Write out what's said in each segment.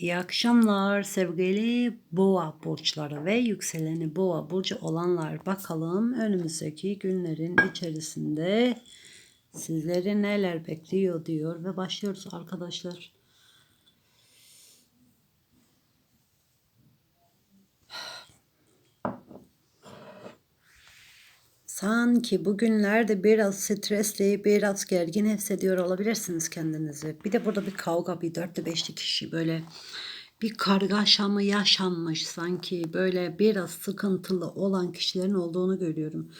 İyi akşamlar sevgili boğa burçları ve yükseleni boğa burcu olanlar. Bakalım önümüzdeki günlerin içerisinde sizleri neler bekliyor diyor ve başlıyoruz arkadaşlar. Sanki bugünlerde biraz stresli, biraz gergin hissediyor olabilirsiniz kendinizi. Bir de burada bir kavga, bir dörtlü beşli kişi böyle bir kargaşa mı yaşanmış sanki böyle biraz sıkıntılı olan kişilerin olduğunu görüyorum.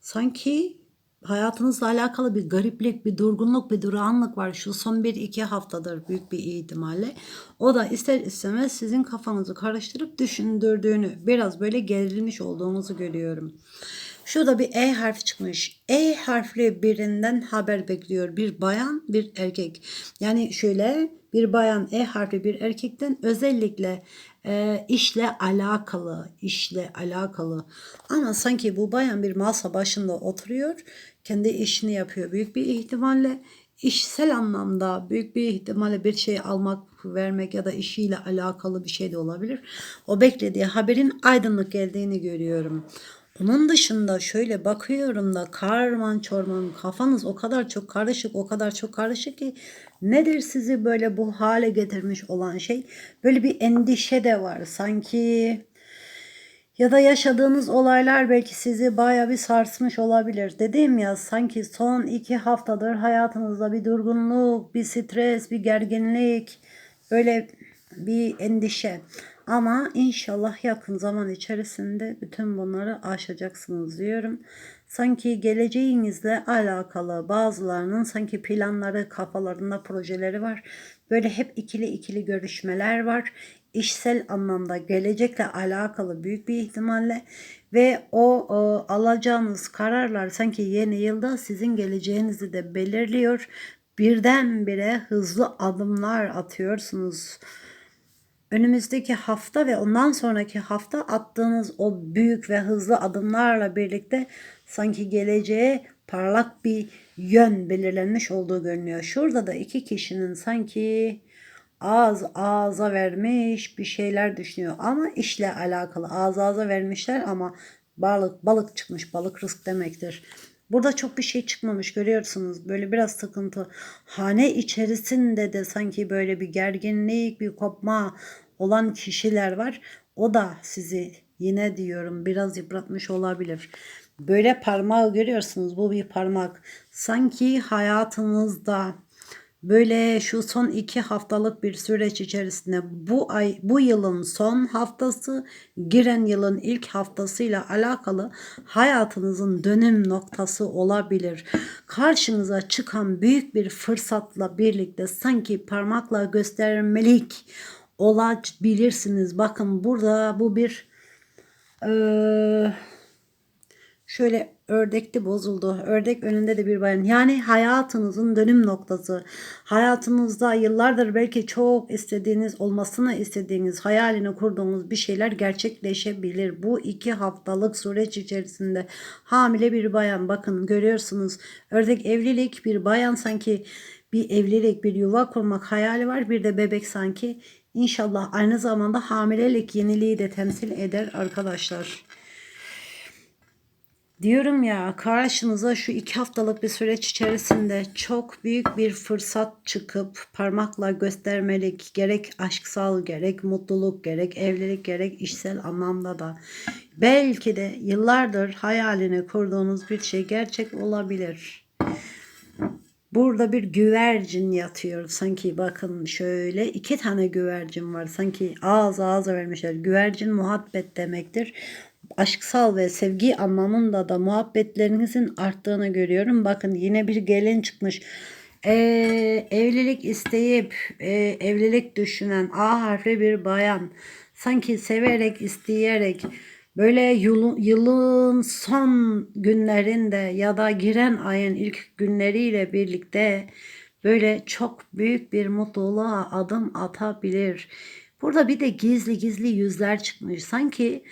Sanki hayatınızla alakalı bir gariplik, bir durgunluk, bir durağanlık var. Şu son bir iki haftadır büyük bir ihtimalle. O da ister istemez sizin kafanızı karıştırıp düşündürdüğünü, biraz böyle gerilmiş olduğunuzu görüyorum. Şurada bir E harfi çıkmış. E harfli birinden haber bekliyor. Bir bayan, bir erkek. Yani şöyle bir bayan E harfli bir erkekten özellikle e, işle alakalı, işle alakalı. Ama sanki bu bayan bir masa başında oturuyor, kendi işini yapıyor. Büyük bir ihtimalle işsel anlamda büyük bir ihtimalle bir şey almak, vermek ya da işiyle alakalı bir şey de olabilir. O beklediği haberin aydınlık geldiğini görüyorum. Onun dışında şöyle bakıyorum da karman çorman kafanız o kadar çok karışık o kadar çok karışık ki nedir sizi böyle bu hale getirmiş olan şey? Böyle bir endişe de var sanki ya da yaşadığınız olaylar belki sizi baya bir sarsmış olabilir. Dediğim ya sanki son iki haftadır hayatınızda bir durgunluk, bir stres, bir gerginlik, böyle bir endişe. Ama inşallah yakın zaman içerisinde bütün bunları aşacaksınız diyorum. Sanki geleceğinizle alakalı bazılarının sanki planları, kafalarında projeleri var. Böyle hep ikili ikili görüşmeler var. İşsel anlamda gelecekle alakalı büyük bir ihtimalle ve o, o alacağınız kararlar sanki yeni yılda sizin geleceğinizi de belirliyor. Birdenbire hızlı adımlar atıyorsunuz önümüzdeki hafta ve ondan sonraki hafta attığınız o büyük ve hızlı adımlarla birlikte sanki geleceğe parlak bir yön belirlenmiş olduğu görünüyor. Şurada da iki kişinin sanki ağız ağza vermiş bir şeyler düşünüyor ama işle alakalı ağız ağza vermişler ama balık balık çıkmış balık rızk demektir. Burada çok bir şey çıkmamış görüyorsunuz. Böyle biraz sıkıntı. Hane içerisinde de sanki böyle bir gerginlik, bir kopma olan kişiler var. O da sizi yine diyorum biraz yıpratmış olabilir. Böyle parmağı görüyorsunuz. Bu bir parmak. Sanki hayatınızda Böyle şu son iki haftalık bir süreç içerisinde bu ay bu yılın son haftası giren yılın ilk haftasıyla alakalı hayatınızın dönüm noktası olabilir. Karşınıza çıkan büyük bir fırsatla birlikte sanki parmakla göstermelik olabilirsiniz. Bakın burada bu bir ee, şöyle ördekti bozuldu. Ördek önünde de bir bayan. Yani hayatınızın dönüm noktası. Hayatınızda yıllardır belki çok istediğiniz, olmasını istediğiniz, hayalini kurduğunuz bir şeyler gerçekleşebilir. Bu iki haftalık süreç içerisinde hamile bir bayan. Bakın görüyorsunuz. Ördek evlilik bir bayan sanki bir evlilik, bir yuva kurmak hayali var. Bir de bebek sanki. İnşallah aynı zamanda hamilelik yeniliği de temsil eder arkadaşlar. Diyorum ya karşınıza şu iki haftalık bir süreç içerisinde çok büyük bir fırsat çıkıp parmakla göstermelik gerek aşksal gerek mutluluk gerek evlilik gerek işsel anlamda da belki de yıllardır hayalini kurduğunuz bir şey gerçek olabilir. Burada bir güvercin yatıyor. Sanki bakın şöyle iki tane güvercin var. Sanki ağız ağza vermişler. Güvercin muhabbet demektir aşksal ve sevgi anlamında da muhabbetlerinizin arttığını görüyorum. Bakın yine bir gelin çıkmış. Ee, evlilik isteyip e, evlilik düşünen A harfi bir bayan sanki severek isteyerek böyle yılın, yılın son günlerinde ya da giren ayın ilk günleriyle birlikte böyle çok büyük bir mutluluğa adım atabilir. Burada bir de gizli gizli yüzler çıkmış. Sanki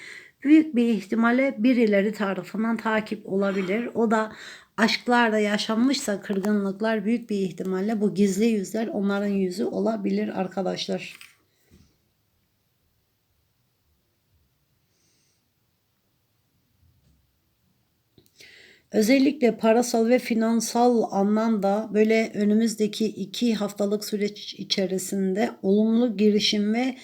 büyük bir ihtimalle birileri tarafından takip olabilir. O da aşklarda yaşanmışsa kırgınlıklar büyük bir ihtimalle bu gizli yüzler onların yüzü olabilir arkadaşlar. Özellikle parasal ve finansal anlamda böyle önümüzdeki iki haftalık süreç içerisinde olumlu girişim ve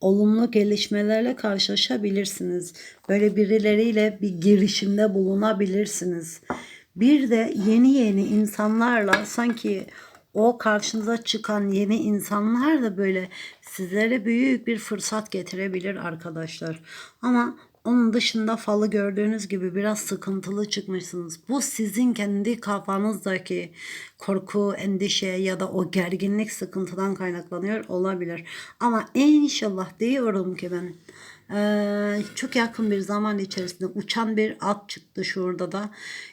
olumlu gelişmelerle karşılaşabilirsiniz. Böyle birileriyle bir girişimde bulunabilirsiniz. Bir de yeni yeni insanlarla sanki o karşınıza çıkan yeni insanlar da böyle sizlere büyük bir fırsat getirebilir arkadaşlar. Ama onun dışında falı gördüğünüz gibi biraz sıkıntılı çıkmışsınız. Bu sizin kendi kafanızdaki korku, endişe ya da o gerginlik sıkıntıdan kaynaklanıyor olabilir. Ama inşallah diyorum ki ben ee, çok yakın bir zaman içerisinde uçan bir at çıktı şurada da.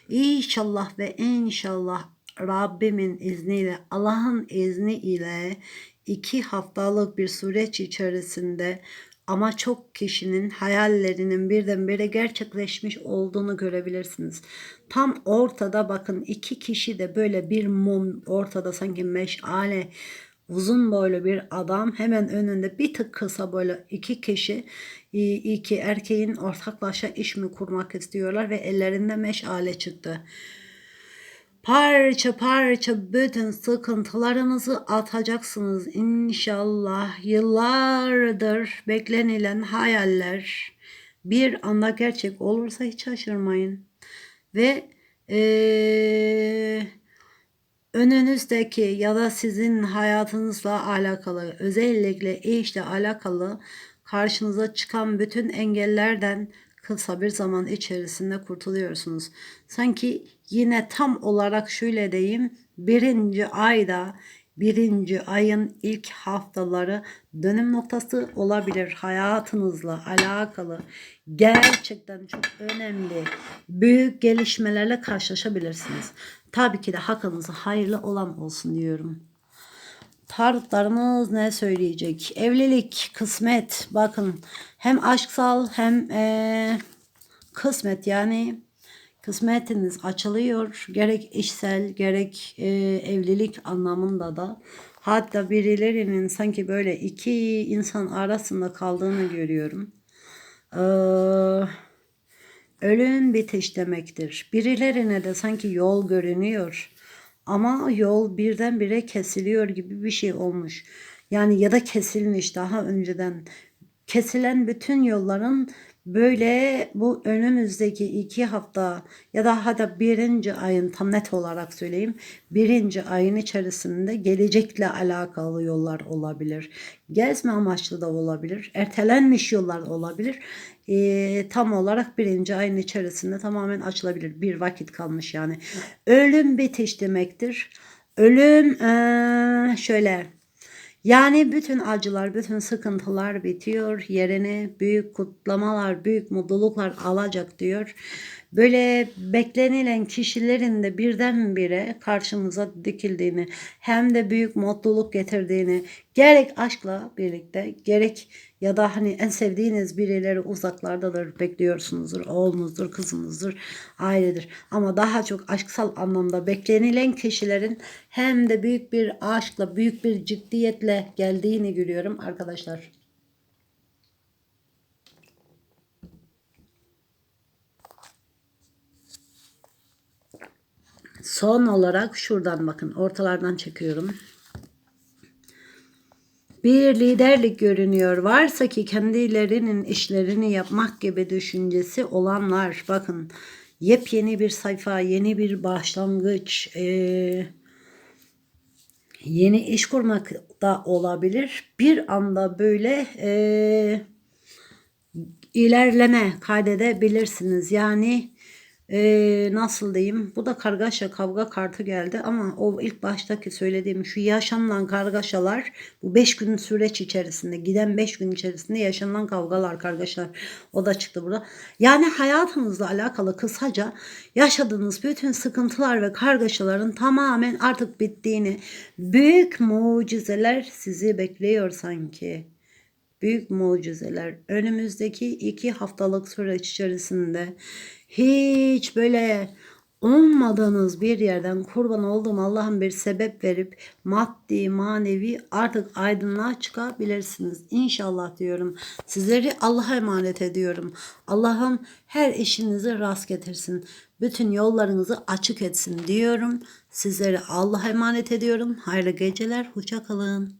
İnşallah ve inşallah Rabbimin izniyle, Allah'ın izni ile iki haftalık bir süreç içerisinde ama çok kişinin hayallerinin birdenbire gerçekleşmiş olduğunu görebilirsiniz. Tam ortada bakın iki kişi de böyle bir mum ortada sanki meşale uzun boylu bir adam hemen önünde bir tık kısa böyle iki kişi iki erkeğin ortaklaşa iş mi kurmak istiyorlar ve ellerinde meşale çıktı. Parça parça bütün sıkıntılarınızı atacaksınız inşallah. Yıllardır beklenilen hayaller bir anda gerçek olursa hiç şaşırmayın. Ve ee, önünüzdeki ya da sizin hayatınızla alakalı özellikle işle alakalı karşınıza çıkan bütün engellerden kısa bir zaman içerisinde kurtuluyorsunuz. Sanki yine tam olarak şöyle diyeyim birinci ayda birinci ayın ilk haftaları dönüm noktası olabilir hayatınızla alakalı gerçekten çok önemli büyük gelişmelerle karşılaşabilirsiniz. Tabii ki de hakkınızı hayırlı olan olsun diyorum. Tarotlarımız ne söyleyecek? Evlilik, kısmet. Bakın hem aşksal hem ee, kısmet yani kısmetiniz açılıyor. Gerek işsel gerek e, evlilik anlamında da. Hatta birilerinin sanki böyle iki insan arasında kaldığını görüyorum. Ee, ölüm bitiş demektir. Birilerine de sanki yol görünüyor. Ama yol birdenbire kesiliyor gibi bir şey olmuş. Yani ya da kesilmiş daha önceden. Kesilen bütün yolların Böyle bu önümüzdeki iki hafta ya da hatta birinci ayın tam net olarak söyleyeyim. Birinci ayın içerisinde gelecekle alakalı yollar olabilir. Gezme amaçlı da olabilir. Ertelenmiş yollar olabilir. E, tam olarak birinci ayın içerisinde tamamen açılabilir. Bir vakit kalmış yani. Ölüm bitiş demektir. Ölüm ee, şöyle yani bütün acılar, bütün sıkıntılar bitiyor. Yerine büyük kutlamalar, büyük mutluluklar alacak diyor. Böyle beklenilen kişilerin de birdenbire karşımıza dikildiğini hem de büyük mutluluk getirdiğini gerek aşkla birlikte gerek ya da hani en sevdiğiniz birileri uzaklardadır bekliyorsunuzdur oğlunuzdur kızınızdır ailedir ama daha çok aşksal anlamda beklenilen kişilerin hem de büyük bir aşkla büyük bir ciddiyetle geldiğini görüyorum arkadaşlar. Son olarak şuradan bakın ortalardan çekiyorum. Bir liderlik görünüyor. Varsa ki kendilerinin işlerini yapmak gibi düşüncesi olanlar bakın yepyeni bir sayfa, yeni bir başlangıç, e, yeni iş kurmak da olabilir. Bir anda böyle e, ilerleme kaydedebilirsiniz. Yani ee, nasıl diyeyim? Bu da kargaşa kavga kartı geldi ama o ilk baştaki söylediğim şu yaşanılan kargaşalar bu 5 gün süreç içerisinde giden 5 gün içerisinde yaşanılan kavgalar kargaşalar o da çıktı burada. Yani hayatınızla alakalı kısaca yaşadığınız bütün sıkıntılar ve kargaşaların tamamen artık bittiğini büyük mucizeler sizi bekliyor sanki. Büyük mucizeler. Önümüzdeki iki haftalık süreç içerisinde hiç böyle ummadığınız bir yerden kurban olduğum Allah'ın bir sebep verip maddi manevi artık aydınlığa çıkabilirsiniz. İnşallah diyorum. Sizleri Allah'a emanet ediyorum. Allah'ım her işinizi rast getirsin. Bütün yollarınızı açık etsin diyorum. Sizleri Allah'a emanet ediyorum. Hayırlı geceler. Hoşça kalın.